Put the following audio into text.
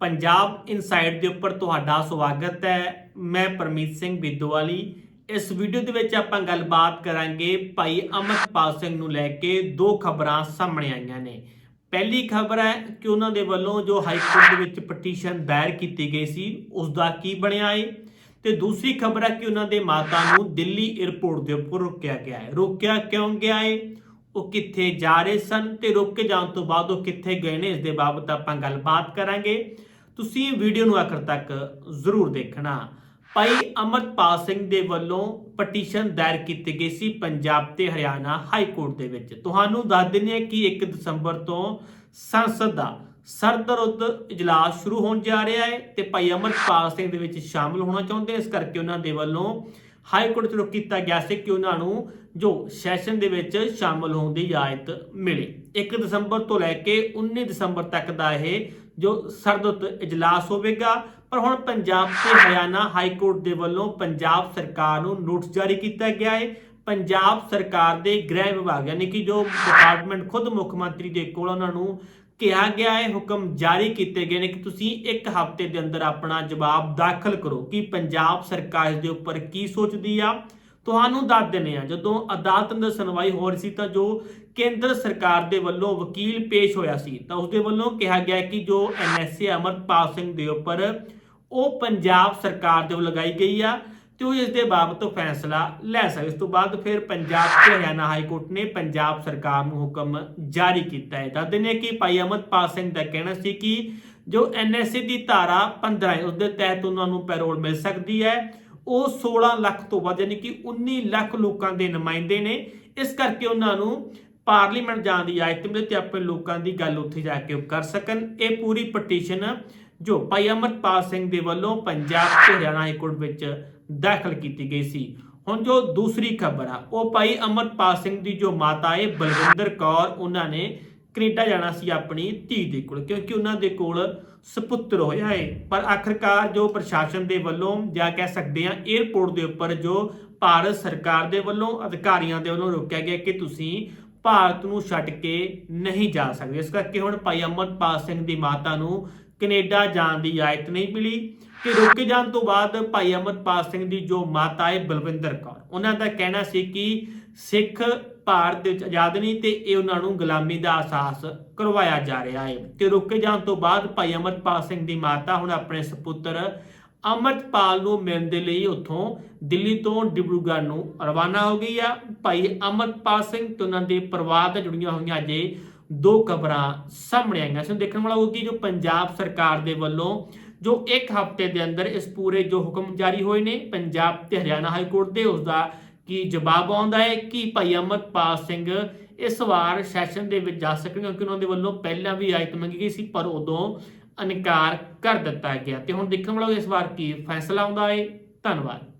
Punjab insight ਦੇ ਉੱਪਰ ਤੁਹਾਡਾ ਸਵਾਗਤ ਹੈ। ਮੈਂ ਪਰਮੀਤ ਸਿੰਘ ਬਿੱਦੋਵਾਲੀ। ਇਸ ਵੀਡੀਓ ਦੇ ਵਿੱਚ ਆਪਾਂ ਗੱਲਬਾਤ ਕਰਾਂਗੇ ਭਾਈ ਅਮਰਪਾਲ ਸਿੰਘ ਨੂੰ ਲੈ ਕੇ ਦੋ ਖਬਰਾਂ ਸਾਹਮਣੇ ਆਈਆਂ ਨੇ। ਪਹਿਲੀ ਖਬਰ ਹੈ ਕਿ ਉਹਨਾਂ ਦੇ ਵੱਲੋਂ ਜੋ ਹਾਈ ਕੋਰਟ ਦੇ ਵਿੱਚ ਪਟੀਸ਼ਨ ਦਾਇਰ ਕੀਤੀ ਗਈ ਸੀ ਉਸ ਦਾ ਕੀ ਬਣਿਆ ਏ? ਤੇ ਦੂਸਰੀ ਖਬਰ ਹੈ ਕਿ ਉਹਨਾਂ ਦੇ ਮਾਤਾ ਨੂੰ ਦਿੱਲੀ 에ਅਰਪੋਰਟ ਦੇ ਉੱਪਰ ਰੋਕਿਆ ਗਿਆ ਹੈ। ਰੋਕਿਆ ਕਿਉਂ ਗਿਆ ਏ? ਉਹ ਕਿੱਥੇ ਜਾ ਰਹੇ ਸਨ ਤੇ ਰੋਕੇ ਜਾਣ ਤੋਂ ਬਾਅਦ ਉਹ ਕਿੱਥੇ ਗਏ ਨੇ, ਇਸ ਦੇ ਬਾਬਤ ਆਪਾਂ ਗੱਲਬਾਤ ਕਰਾਂਗੇ। ਤੁਸੀਂ ਵੀਡੀਓ ਨੂੰ ਆਖਰ ਤੱਕ ਜ਼ਰੂਰ ਦੇਖਣਾ। ਭਾਈ ਅਮਰਪਾਲ ਸਿੰਘ ਦੇ ਵੱਲੋਂ ਪਟੀਸ਼ਨ ਦਾਇਰ ਕੀਤੀ ਗਈ ਸੀ ਪੰਜਾਬ ਤੇ ਹਰਿਆਣਾ ਹਾਈ ਕੋਰਟ ਦੇ ਵਿੱਚ। ਤੁਹਾਨੂੰ ਦੱਸ ਦਿੰਦੇ ਹਾਂ ਕਿ 1 ਦਸੰਬਰ ਤੋਂ ਸੰਸਦ ਦਾ ਸਰਦਰੁੱਦ ਇਜਲਾਸ ਸ਼ੁਰੂ ਹੋਣ ਜਾ ਰਿਹਾ ਹੈ ਤੇ ਭਾਈ ਅਮਰਪਾਲ ਸਿੰਘ ਦੇ ਵਿੱਚ ਸ਼ਾਮਲ ਹੋਣਾ ਚਾਹੁੰਦੇ ਇਸ ਕਰਕੇ ਉਹਨਾਂ ਦੇ ਵੱਲੋਂ ਹਾਈ ਕੋਰਟ ਚ ਰੁਕ ਕੀਤਾ ਗਿਆ ਸੀ ਕਿ ਉਹਨਾਂ ਨੂੰ ਜੋ ਸੈਸ਼ਨ ਦੇ ਵਿੱਚ ਸ਼ਾਮਲ ਹੋਣ ਦੀ ਇਜਾਜ਼ਤ ਮਿਲੇ। 1 ਦਸੰਬਰ ਤੋਂ ਲੈ ਕੇ 19 ਦਸੰਬਰ ਤੱਕ ਦਾ ਇਹ ਜੋ ਸਰਦਰੁੱਦ ਇਜਲਾਸ ਹੋਵੇਗਾ। ਪਰ ਹੁਣ ਪੰਜਾਬ ਤੇ ਹਰਿਆਣਾ ਹਾਈ ਕੋਰਟ ਦੇ ਵੱਲੋਂ ਪੰਜਾਬ ਸਰਕਾਰ ਨੂੰ ਨੋਟਿਸ ਜਾਰੀ ਕੀਤਾ ਗਿਆ ਹੈ ਪੰਜਾਬ ਸਰਕਾਰ ਦੇ ਗ੍ਰਹਿ ਵਿਭਾਗ, ਯਾਨੀ ਕਿ ਜੋ ਡਿਪਾਰਟਮੈਂਟ ਖੁਦ ਮੁੱਖ ਮੰਤਰੀ ਦੇ ਕੋਲ ਉਹਨਾਂ ਨੂੰ ਕਿਹਾ ਗਿਆ ਹੈ ਹੁਕਮ ਜਾਰੀ ਕੀਤੇ ਗਏ ਨੇ ਕਿ ਤੁਸੀਂ ਇੱਕ ਹਫ਼ਤੇ ਦੇ ਅੰਦਰ ਆਪਣਾ ਜਵਾਬ ਦਾਖਲ ਕਰੋ। ਕਿ ਪੰਜਾਬ ਸਰਕਾਰ ਇਸ ਦੇ ਉੱਪਰ ਕੀ ਸੋਚਦੀ ਆ? ਤੁਹਾਨੂੰ ਦੱਸ ਦਿੰਦੇ ਆ ਜਦੋਂ ਅਦਾਲਤ ਅੰਦਰ ਸੁਣਵਾਈ ਹੋ ਰਹੀ ਸੀ ਤਾਂ ਜੋ ਕੇਂਦਰ ਸਰਕਾਰ ਦੇ ਵੱਲੋਂ ਵਕੀਲ ਪੇਸ਼ ਹੋਇਆ ਸੀ, ਤਾਂ ਉਸ ਦੇ ਵੱਲੋਂ ਕਿਹਾ ਗਿਆ ਕਿ ਜੋ ਐਨਐਸਏ ਅਮਰਪਾਲ ਸਿੰਘ ਦੇ ਉੱਪਰ ਉਹ ਪੰਜਾਬ ਸਰਕਾਰ ਦੇ ਵੱਲੋਂ ਲਗਾਈ ਗਈ ਆ ਤੇ ਉਹ ਇਸ ਦੇ ਬਾਬਤ ਫੈਸਲਾ ਲੈ ਸਕਦਾ ਇਸ ਤੋਂ ਬਾਅਦ ਫਿਰ ਪੰਜਾਬ ਤੇ ਹਰਿਆਣਾ ਹਾਈ ਕੋਰਟ ਨੇ ਪੰਜਾਬ ਸਰਕਾਰ ਨੂੰ ਹੁਕਮ ਜਾਰੀ ਕੀਤਾ ਹੈ। ਦੱਸਦੇ ਨੇ ਕਿ ਭਾਈ ਅਮਰਪਾਲ ਸਿੰਘ ਦਾ ਕਹਿਣਾ ਸੀ ਕਿ ਜੋ ਐਨਐਸਏ ਦੀ ਧਾਰਾ 15 ਹੈ ਉਸ ਦੇ ਤਹਿਤ ਉਹਨਾਂ ਨੂੰ ਪੈਰੋਲ ਮਿਲ ਸਕਦੀ ਹੈ ਉਹ 16 ਲੱਖ ਤੋਂ ਵੱਧ, ਯਾਨੀ ਕਿ 19 ਲੱਖ ਲੋਕਾਂ ਦੇ ਨੁਮਾਇੰਦੇ ਨੇ। ਇਸ ਕਰਕੇ ਉਹਨਾਂ ਨੂੰ ਪਾਰਲੀਮੈਂਟ ਜਾਣ ਦੀ ਇਜਾਜ਼ਤ ਮਿਲੇ ਤੇ ਆਪਣੇ ਲੋਕਾਂ ਦੀ ਗੱਲ ਉੱਥੇ ਜਾ ਕੇ ਉਹ ਕਰ ਸਕਣ। ਇਹ ਪੂਰੀ ਪਟੀਸ਼ਨ ਜੋ ਭਾਈ ਅਮਰਪਾਲ ਸਿੰਘ ਦੇ ਵੱਲੋਂ ਪੰਜਾਬ ਤੇ ਹਰਿਆਣਾ ਹਾਈ ਕੋਰਟ ਵਿੱਚ ਦਾਖਲ ਕੀਤੀ ਗਈ ਸੀ। ਹੁਣ ਜੋ ਦੂਸਰੀ ਖਬਰ ਆ, ਉਹ ਭਾਈ ਅਮਰਪਾਲ ਸਿੰਘ ਦੀ ਜੋ ਮਾਤਾ ਹੈ, ਬਲਵਿੰਦਰ ਕੌਰ, ਉਹਨਾਂ ਨੇ ਕੈਨੇਡਾ ਜਾਣਾ ਸੀ ਆਪਣੀ ਧੀ ਦੇ ਕੋਲ, ਕਿਉਂਕਿ ਉਹਨਾਂ ਦੇ ਕੋਲ ਸੁਪੁੱਤਰ ਹੋਇਆ ਏ ਪਰ ਆਖਰਕਾਰ ਜੋ ਪ੍ਰਸ਼ਾਸਨ ਦੇ ਵੱਲੋਂ ਜਾਂ ਕਹਿ ਸਕਦੇ ਆ 에ਅਰਪੋਰਟ ਦੇ ਉੱਪਰ ਜੋ ਭਾਰਤ ਸਰਕਾਰ ਦੇ ਵੱਲੋਂ, ਅਧਿਕਾਰੀਆਂ ਦੇ ਵੱਲੋਂ ਰੋਕਿਆ ਗਿਆ ਕਿ ਤੁਸੀਂ ਭਾਰਤ ਨੂੰ ਛੱਡ ਕੇ ਨਹੀਂ ਜਾ ਸਕਦੇ। ਇਸ ਕਰਕੇ ਹੁਣ ਭਾਈ ਅਮਰਪਾਲ ਸਿੰਘ ਦੀ ਮਾਤਾ ਨੂੰ ਕੈਨੇਡਾ ਜਾਣ ਦੀ ਇਜਾਜ਼ਤ ਨਹੀਂ ਮਿਲੀ। ਕਿ ਰੁਕੇ ਜਾਣ ਤੋਂ ਬਾਅਦ ਭਾਈ ਅਮਰਪਾਲ ਸਿੰਘ ਦੀ ਜੋ ਮਾਤਾ ਹੈ ਬਲਵਿੰਦਰ ਕੌਰ, ਉਹਨਾਂ ਦਾ ਕਹਿਣਾ ਸੀ ਕਿ ਸਿੱਖ ਭਾਰਤ ਵਿੱਚ ਆਜ਼ਾਦ ਨਹੀਂ ਤੇ ਇਹ ਉਹਨਾਂ ਨੂੰ ਗੁਲਾਮੀ ਦਾ ਅਹਿਸਾਸ ਕਰਵਾਇਆ ਜਾ ਰਿਹਾ ਹੈ। ਤੇ ਰੋਕੇ ਜਾਣ ਤੋਂ ਬਾਅਦ ਭਾਈ ਅਮਰਪਾਲ ਸਿੰਘ ਦੀ ਮਾਤਾ ਹੁਣ ਆਪਣੇ ਸੁਪੁੱਤਰ ਅਮਰਪਾਲ ਨੂੰ ਮਿਲਣ ਦੇ ਲਈ ਉੱਥੋਂ ਦਿੱਲੀ ਤੋਂ ਡਿਬਰੂਗੜ੍ਹ ਨੂੰ ਰਵਾਨਾ ਹੋ ਗਈ ਆ। ਭਾਈ ਅਮਰਪਾਲ ਸਿੰਘ ਤੇ ਉਹਨਾਂ ਦੇ ਪਰਿਵਾਰ ਨਾਲ ਜੁੜੀਆਂ ਹੋਈਆਂ ਅਜੇ ਦੋ ਖਬਰਾਂ ਸਾਹਮਣੇ ਆਈਆਂ। ਸਨ ਦੇਖਣ ਵਾਲਾ ਹੋਊਗੀ ਜੋ ਪੰਜਾਬ ਸਰਕਾਰ ਦੇ ਵੱਲੋਂ ਜੋ ਇੱਕ ਹਫ਼ਤੇ ਦੇ ਅੰਦਰ ਇਸ ਪੂਰੇ ਜੋ ਹੁਕਮ ਜਾਰੀ ਹੋਏ ਨੇ, ਪੰਜਾਬ ਤੇ ਹਰਿਆਣਾ ਹਾਈ ਕੋਰਟ ਦੇ ਉਸ ਦਾ ਕੀ ਜਵਾਬ ਆਉਂਦਾ ਹੈ? ਕਿ ਭਾਈ ਅਮਰਪਾਲ ਸਿੰਘ ਇਸ ਵਾਰ ਸੈਸ਼ਨ ਦੇ ਵਿੱਚ ਜਾ ਸਕਣਗੇ? ਕਿਉਂਕਿ ਉਹਨਾਂ ਦੇ ਵੱਲੋਂ ਪਹਿਲਾਂ ਵੀ ਆਇਤ ਮੰਗੀ ਗਈ ਸੀ, ਪਰ ਉਦੋਂ ਇਨਕਾਰ ਕਰ ਦਿੱਤਾ ਗਿਆ। ਤੇ ਹੁਣ ਦੇਖਣ ਵਾਲਾ ਇਸ ਵਾਰ ਕੀ ਫੈਸਲਾ ਆਉਂਦਾ ਹੈ? ਧੰਨਵਾਦ।